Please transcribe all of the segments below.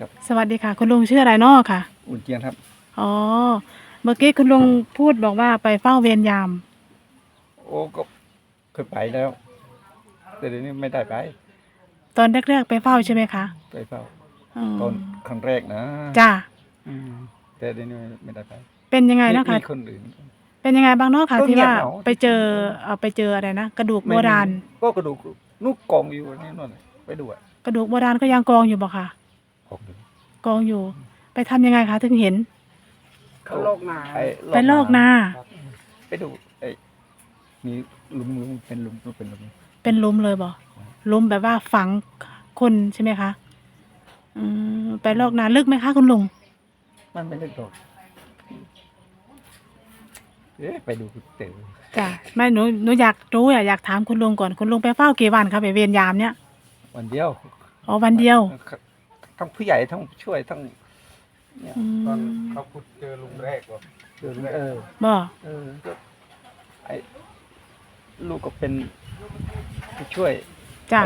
ครับสวัสดีค่ะ คุณลุงชื่ออะไรเนาะค่ะ อุ่นเจียนครับ อ๋อ เมื่อกี้คุณลุงพูดบอกว่าไปเฝ้าเวรยาม โอ้ก็เคยไปแล้ว แต่เดี๋ยวนี้ไม่ได้ไปตอนแรกๆไปเฝ้าใช่ไหมคะไปเฝ้าอืมตอนครั้งแรกนะจ้าอืมแต่เดี๋ยวนี้ไม่ได้ไปเป็นยังไงเนาะคะ มีคนอื่น เป็นยังไงบ้างเนาะค่ะ ก็ที่เงียบว่าเหงา ไปเจอเอาไปเจออะไรนะกระดูกโบไม่มีราณ ก็กระดูกนุกกองอยู่นี่นั่นน่ะไปดูอะกระดูกโบราณก็ยังกองอยู่บ่ค่ะ กองอยู่กองอยู่ ไปทำยังไงคะถึงเห็น เขาลอกนาไปลอกนา ไปดูไอ้มีหลุมหลุมเป็นหลุมเป็นหลุม เป็นหลุมเลยบ่หลุมแบบว่าฝังคนใช่ไหมคะอืมไปลอกนาลึกไหมคะคุณลุงมันไม่ได้โดดเอ๊ะไปดูเต๋อจ้ะไม่หนูหนูอยากรู้อะอยากถามคุณลุงก่อนคุณลุงไปเฝ้ากี่วันคะไปเวรยามเนี่ยวันเดียวอ๋อวันเดียว ทั้งผู้ใหญ่ทั้งช่วยทั้งเนี่ยอืมตอนเขาพูดเจอลุงแรกว่าเจอลุงเออบ่เออก็ไอ้ลูกก็เป็นผู้ช่วยจ้ะ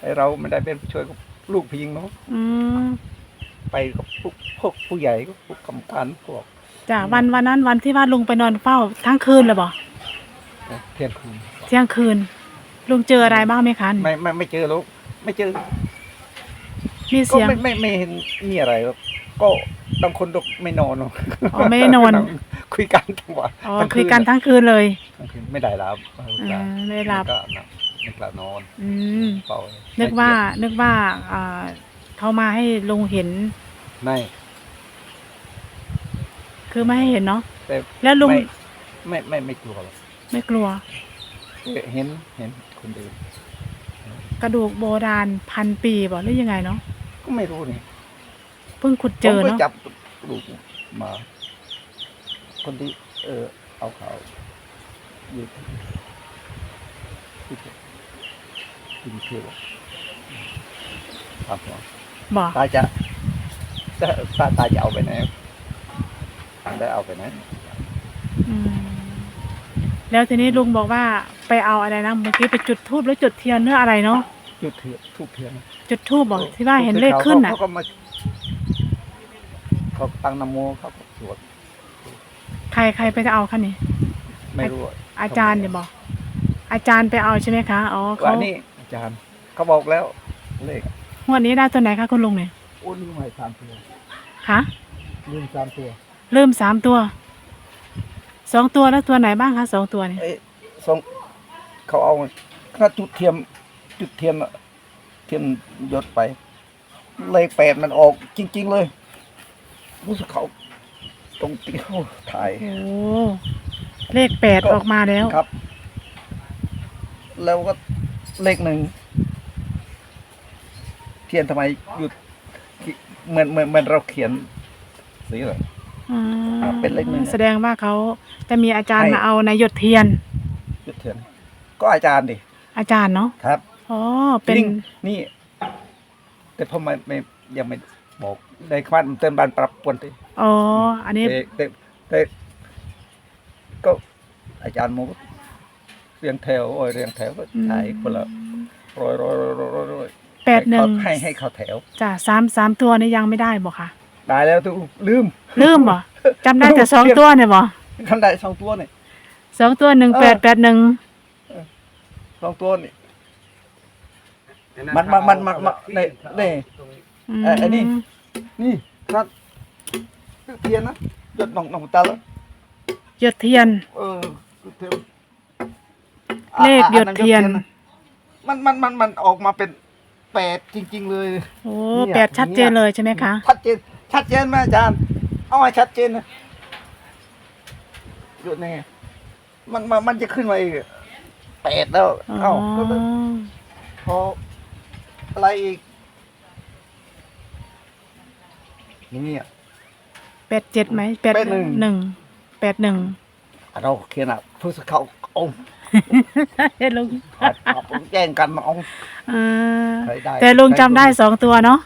ไอ้เราไม่ได้เป็นผู้ช่วยก็ลูกพิงเนาะอืมไปกับพวกพวกผู้ใหญ่ก็พวกกรรมการพวกจ้ะวันวันนั้นวันที่ว่าลุงไปนอนเฝ้าทั้งคืนเลยบ่เที่ยงคืนเที่ยงคืน ลุงเจออะไรบ้างไหมคะ ไม่ไม่ไม่เจอลูกไม่เจอ มีก็เสียง ไม่ไม่ไม่เห็นมีอะไรหรอกก็บางคนก็ไม่นอนหรอกอ๋อไม่ได้นอนคุยกันทั้งวันอ๋อทั้งคุยกันทั้งคืนเลยทั้งคืนไม่ได้หลับอ่าไม่ได้หลับ ก็นะไม่กล้านอนอืม เป่านึกว่านึกว่าอ่าเขามาให้ลุงเห็น ไม่ คือไม่ให้เห็นเนาะ แต่แล้วลุง ไม่ไม่ไม่ไม่กลัวหรอกไม่กลัว เห็นเห็นคนอื่นกระดูกโบราณพันปีบอกหรือยังไงเนาะก็ ไม่รู้นี่เพิ่งขุดเจอผมก็เนาะจับลูกมา คนที่ เออ เอาเขาอยู่ที่ที่ที่เที่ยวถามว่าบอกตาจะตาตาตาจะเอาไปไหนได้เอาไปไหนอืมแล้วทีนี้ลุงบอกว่าไปเอาอะไรนะเมื่อกี้ไปจุดทูบแล้วจุดเทียนหรืออะไรเนาะ จุดเทียนทุกเทียนจุดทูบบอกที่ว่าเห็นเลขขึ้นอะ เขาก็มาเขาตั้งนโมเขาก็สวดใครใครไปจะเอาคะนี่ ไม่รู้ะอาจารย์เดี๋ยวบอก อาจารย์ไปเอาใช่ไหมคะ อ๋อว่าเขานี่อาจารย์เขาบอกแล้วเลขงวดนี้ได้ตัวไหนคะคุณลุงเนี่ยโอ้ลืมให้สามตัวคะลืมสามตัว เริ่มสามตัว สองตัวแล้วตัวไหนบ้างคะสองตัวเนี่ย เอ้ยสองเขาเอาถ้าจุดเทียม จุดเทียมอะเทียมยศไป เลขแปดมันออกจริง ๆ เลย รู้สึกเขาตรงที่เขาถ่าย โอ้เลขแปดออกมาแล้ว ครับ แล้วก็เลขหนึ่งเทียนทำไมหยุดเหมือนเหมือนเหมือนเราเขียนสีอะไรอืมครับเป็นเลขหนึ่ง แสดงว่าเขาจะมีอาจารย์ให้มาเอาในหยดเทียน หยุดเทียน ก็อาจารย์ดิอาจารย์เนาะครับ อ๋อ เป็น นี่นี่ แต่ผมไม่ไม่ยังไม่บอกในควันเติมบานปรับปวนติอ๋อ อันนี้ แต่แต่แต่ก็อาจารย์โมก็เรียงแถวโอ้ยเรียงแถวก็ถ่ายคนละร้อยร้อยร้อยร้อยร้อยร้อยแปดหนึ่งให้ให้เขาแถวจ้ะสามสามตัวนี่ยังไม่ได้บอกค่ะได้แล้วทุกลืม ลืมบ่จำได้แต่สองตัวเนี่ยบ่ทำได้สองตัวนี่สองตัวหนึ่งเออแปดแปดหนึ่งสองตัวนี่ มันมันมันมันมันนี่นี่ เอ่ออันนี้ นี่ครับเทียนนะหยดหนองหนองตาแล้วหยดเทียน เออเทียนเลขอะหยดเทียนอัะมันมันมันมันออกมาเป็นแปดจริง ๆ เลย โอ้เนี่ยแปดชัดเจนเลยใช่ไหมคะ ชัดเจน ชัดเจนไหมอาจารย์ เอาให้ชัดเจนนะหยุดนี่ไงมันมันมันจะขึ้นมาอีกแปดแล้วอ๋อเอ้าก็เลยพอ อะไรอีกนี่อะแปดเจ็ดไหมแปดแปดหนึ่ง หนึ่งแปดหนึ่งเราเขียนอะผู้สื่อข่าวองค์เฮ้ลุงแย่งกันมาองค์เออใครได้แต่ลุงจำได้สองตัวเนาะ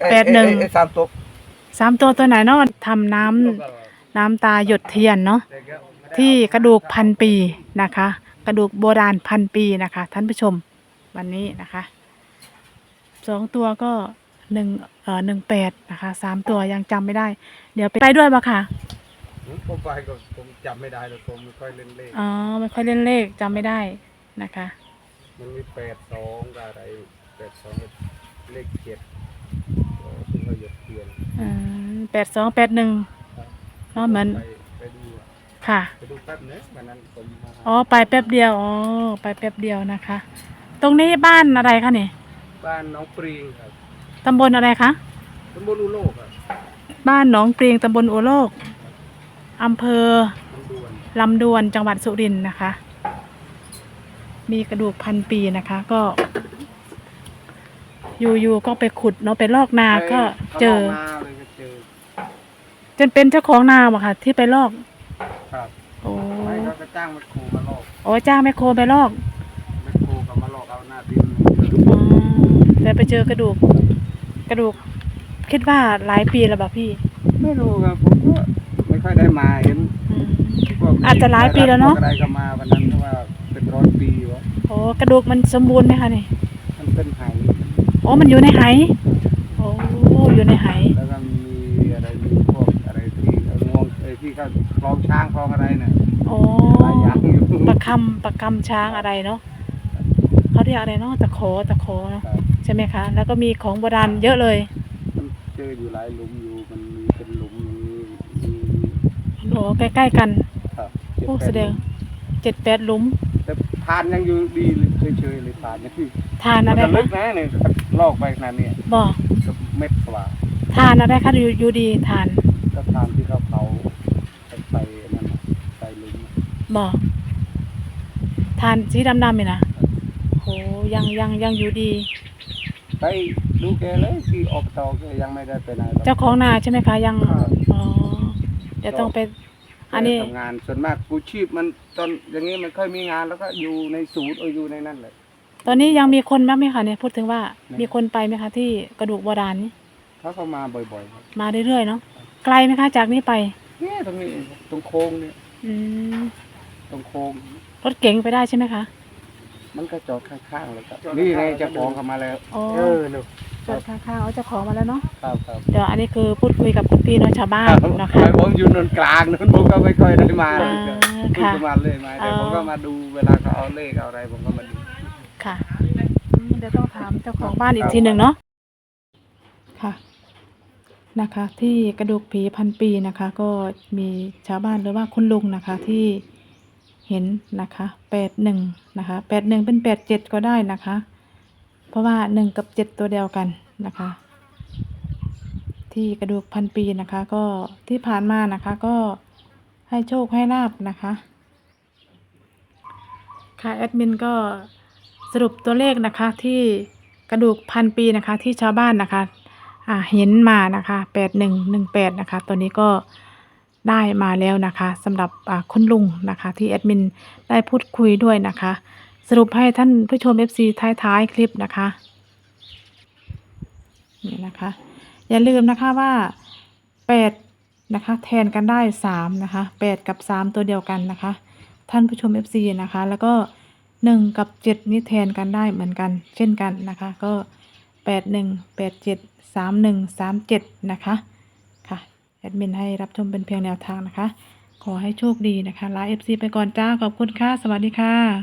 เอ้ยแปดหนึ่งเอ้ยเอ้ยสามตัวสามตัวตัวไหนเนาะทำน้ำน้ำตาหยดเทียนเนาะที่กระดูกพันปีนะคะ กระดูกโบราณพันปีนะคะ ท่านผู้ชมวันนี้นะคะ สองตัวก็หนึ่งเอ่อหนึ่งแปดนะคะสามตัวยังจำไม่ได้ เดี๋ยวไปไปด้วยปะค่ะผมไปก็ผมจำไม่ได้แล้วผมไม่ค่อยเล่นเลขอ๋อไม่ค่อยเล่นเลขจำไม่ได้นะคะ มันมีแปดสองกับอะไรแปดสองเลขเจ็ดก็เพิ่งเขาหยดเทียนแปดสองแปดหนึ่งครับอ๋อเหมือนไปไปดูอะค่ะไปดูแป๊บนึงวันนั้นผมมาอ๋อไปแป๊บเดียวอ๋อไปแป๊บเดียวนะคะ ตรงนี้บ้านอะไรคะเนี่ย บ้านน้องปรีงครับตำบลอะไรคะ ตำบลอุโลกครับบ้านหนองปรีงตำบลโอโลกอำเภอมันด่วนลำดวนจังหวัดสุรินทร์นะคะ มีกระดูกพันปีนะคะ ก็ อยู่ๆก็ไปขุดเนาะไปลอกนาก็เจอ ข้างนกนาเลยก็เจอจนเป็นเจ้าของนาบ่ค่ะ ที่ไปลอก ครับโอ้ไม่เขาก็จ้างมาครูมาลอกโอ้จ้างแมคโครไปลอก มาครูกับมาลอกเอาหน้าดิน อ๋อ แต่ไปเจอกระดูก กระดูก คิดว่าหลายปีแล้วบ่พี่ไม่รู้ครับผมก็ไม่ค่อยได้มาเห็นอืม พวกอาจจะหลายปีแล้วเนอะ พกอะไรก็มาวันนั้นเพราะว่าเป็นร้อยปีวะโอ้กระดูกมันสมบูรณ์ไหมคะนี่มันเป็นไหโอ้มันอยู่ในไหโอ้อยู่ในไหแล้วก็มีอะไรมีพวกอะไรที่เอางวงไอ้ที่เขาคลองช้างคลองอะไรเนี่ยโอ้หลายอย่างอยู่ประคำประคำช้างอะไรเนาะเขาเรียกอะไรเนาะตะโขตะโขเนาะครับ ใช่ไหมคะ แล้วก็มีของโบราณเยอะเลยมันเจออยู่หลายหลุมอยู่มันมีเป็นหลุมมีมีโอ้ใกล้ๆกันครับโอ้แสดงเจ็ดแปดหลุม แต่ทานยังอยู่ดีเลยเฉยๆเลยทานยังที่ทานมัอะนไรจะลึคะกนะเนี่ยลอกไปขนาดเนี้ยบ่ก็เม็ดกว่าทานอะไรคะอยู่อยู่ดีทานก็ทานที่เขาเผาใส่นั่นน่ะใส่หลุมน่ะบ่ทานสีดำๆเนี่ยนะโอ้ยังยังยังอยู่ดี ไปดูแกเลยที่อบตแกยังไม่ได้ไปไหนหรอก เจ้าของนาใช่ไหมคะยังครับ อ๋อเดี๋ยวต้องไป อันนี้แกทำงานส่วนมากกูชีพมันตอนอย่างนี้มันค่อยมีงานแล้วก็อยู่ในศูนย์เอออยู่ในนั่นเลย ตอนนี้ยังมีคนบ้างไหมคะเนี่ยพูดถึงว่าไม่มีคนไปไหมคะที่กระดูกโบราณนี่เขาเข้ามาบ่อยๆครับมาเรื่อยๆเนาะไกลไหมคะจากนี้ไป เนี่ยตรงนี้เองตรงโค้งเนี่ยอืมตรงโค้งรถเก๋งไปได้ใช่ไหมคะ มันก็จอดข้างๆเลยครับ นี่ไงเจ้าของเข้ามาแล้ว อ๋อเออลูกจอดข้างๆเอาเจ้าของมาแล้วเนาะครับครับเดี๋ยวอันนี้คือพูดคุยกับคุณพี่เนาะชาวบ้านเนาะครัคะบผมอยู่นนกลางนนผมก็ไม่ค่อยได้มาอ่าเพิ่งค่ะจะมาเลยมาแต่อ๋อ ผมก็มาดูเวลาเขาเอาเลขเอาอะไรผมก็มาดู ค่ะอืมเดี๋ยวต้องถามเจ้าของบ้านอีกทีหนึ่งเนาะค่ะนะคะ ที่กระดูกผีพันปีนะคะ ก็มีชาวบ้านหรือว่าคุณลุงนะคะ ที่ เห็นนะคะแปดหนึ่งนะคะแปดหนึ่งเป็นแปดเจ็ดก็ได้นะคะ เพราะว่าหนึ่งกับเจ็ดตัวเดียวกันนะคะ ที่กระดูกพันปีนะคะก็ที่ผ่านมานะคะก็ให้โชคให้ลาบนะคะค่ะแอดมินก็สรุปตัวเลขนะคะที่กระดูกพันปีนะคะที่ชาวบ้านนะคะเห็นมานะคะแปดหนึ่งหนึ่งแปดนะคะตัวนี้ก็ ได้มาแล้วนะคะสำหรับคุณลุงนะคะที่แอดมินได้พูดคุยด้วยนะคะ สรุปให้ท่านผู้ชม FC ท้ายๆ คลิปนะคะนี่นะคะ อย่าลืมนะคะว่าแปดนะคะแทนกันได้สามนะคะแปดกับสามตัวเดียวกันนะคะ ท่านผู้ชม FC นะคะ แล้วก็หนึ่งกับเจ็ดนี่แทนกันได้เหมือนกัน เช่นกันนะคะ ก็แปดหนึ่งแปดเจ็ดสามหนึ่งสามเจ็ดนะคะ ดมินให้รับชมเป็นเพียงแนวทางนะคะ ขอให้โชคดีนะคะลา FC ไปก่อนจ้า ขอบคุณค่ะ สวัสดีค่ะ